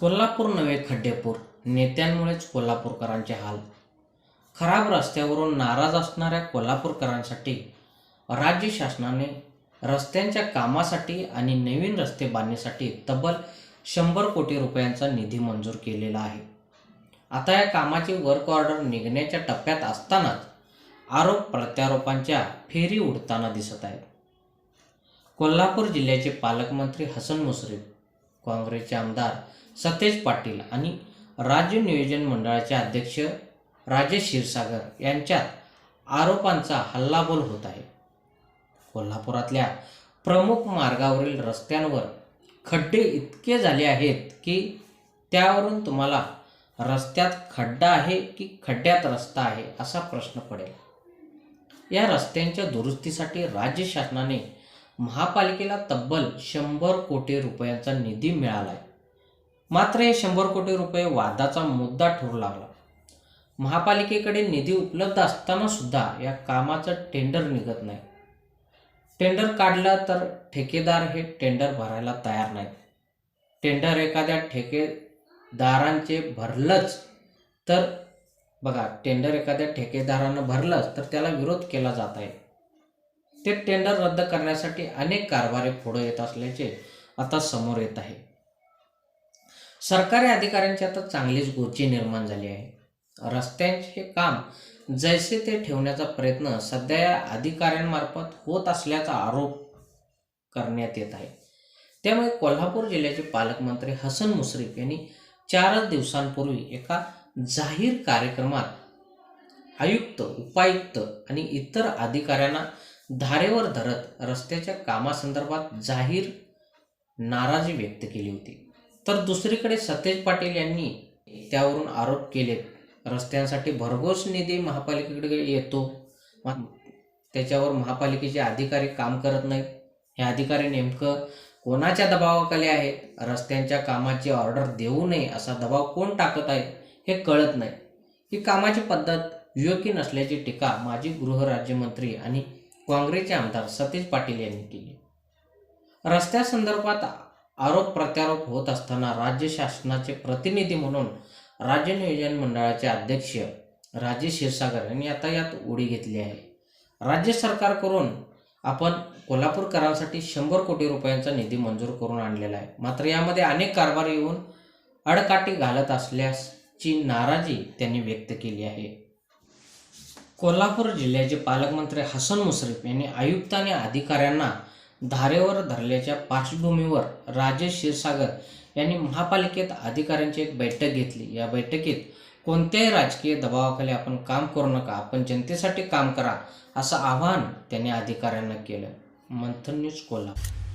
कोल्हापूर नवे खड्डेपूर. नेत्यांमुळेच कोल्हापूरकरांचे हाल. खराब रस्त्यावरून नाराज असणाऱ्या कोल्हापूरकरांसाठी राज्य शासनाने रस्त्यांच्या कामासाठी आणि नवीन रस्ते बांधण्यासाठी तब्बल शंभर कोटी रुपयांचा निधी मंजूर केलेला आहे. आता या कामाची वर्क ऑर्डर निघण्याच्या टप्प्यात असतानाच आरोप प्रत्यारोपांच्या फेरी उडताना दिसत आहेत. कोल्हापूर जिल्ह्याचे पालकमंत्री हसन मुश्रीफ काँग्रेसचे आमदार सतेज पाटील आणि राज्य नियोजन मंडळाचे अध्यक्ष राजेश क्षीरसागर यांच्यात आरोपांचा हल्लाबोल होत आहे. कोल्हापुरातल्या प्रमुख मार्गावरील रस्त्यांवर खड्डे इतके झाले आहेत की त्यावरून तुम्हाला रस्त्यात खड्डा आहे की खड्ड्यात रस्ता आहे असा प्रश्न पडेल. या रस्त्यांच्या दुरुस्तीसाठी राज्य शासनाने महापालिकेला तब्बल शंभर कोटी रुपयांचा निधी मिळाला आहे मात्र हे शंभर कोटी रुपये वादाचा मुद्दा ठरू लागला. महापालिकेकडे निधी उपलब्ध असताना सुद्धा या कामाचं टेंडर निघत नाही. टेंडर काढलं तर ठेकेदार हे टेंडर भरायला तयार नाहीत. टेंडर एखाद्या ठेकेदारांचे भरलंच तर बघा टेंडर एखाद्या ठेकेदारानं भरलंच तर त्याला विरोध केला जात आहे. ते टेंडर रद्द करण्यासाठी अनेक कारभारे पुढे येत असल्याचे आता समोर येत आहे. सरकारी अधिकाऱ्यांची आता चांगलीच गोची निर्माण झाली आहे. रस्त्यांचे काम जैसे ते ठेवण्याचा प्रयत्न सध्या या अधिकाऱ्यांमार्फत होत असल्याचा आरोप करण्यात येत आहे. त्यामुळे कोल्हापूर जिल्ह्याचे पालकमंत्री हसन मुश्रीफ यांनी चारच दिवसांपूर्वी एका जाहीर कार्यक्रमात आयुक्त उपायुक्त आणि इतर अधिकाऱ्यांना धारेवर धरत रस्त्याच्या कामासंदर्भात जाहीर नाराजी व्यक्त केली होती. तर दुसरीकडे सतेज पाटील यांनी त्यावरून आरोप केलेत रस्त्यांसाठी भरघोस निधी महापालिकेकडे येतो. त्याच्यावर महापालिकेचे अधिकारी काम करत नाहीत. हे अधिकारी नेमकं कोणाच्या दबावाखाली आहेत? रस्त्यांच्या कामाची ऑर्डर देऊ नये असा दबाव कोण टाकत आहे हे कळत नाही. ही कामाची पद्धत योग्य नसल्याची टीका माजी गृहराज्यमंत्री आणि काँग्रेसचे आमदार सतीश पाटील यांनी केली. रस्त्यासंदर्भात आरोप प्रत्यारोप होत असताना राज्य शासनाचे प्रतिनिधी म्हणून राज्य नियोजन मंडळाचे अध्यक्ष राजेश क्षीरसागर यांनी आता यात उडी घेतली आहे. राज्य सरकारकडून आपण कोल्हापूरकरांसाठी शंभर कोटी रुपयांचा निधी मंजूर करून आणलेला आहे. मात्र यामध्ये अनेक कारभार येऊन अडकाटी घालत असल्याची नाराजी त्यांनी व्यक्त केली आहे. कोल्हापूर जिल्ह्याचे पालकमंत्री हसन मुश्रीफ यांनी आयुक्त आणि अधिकाऱ्यांना धारेवर धरल्याच्या पार्श्वभूमीवर राजेश क्षीरसागर यांनी महापालिकेत अधिकाऱ्यांची एक बैठक घेतली. या बैठकीत कोणत्याही राजकीय दबावाखाली आपण काम करू नका आपण जनतेसाठी काम करा असं आवाहन त्यांनी अधिकाऱ्यांना केलं. मंथन न्यूज कोल्हापूर.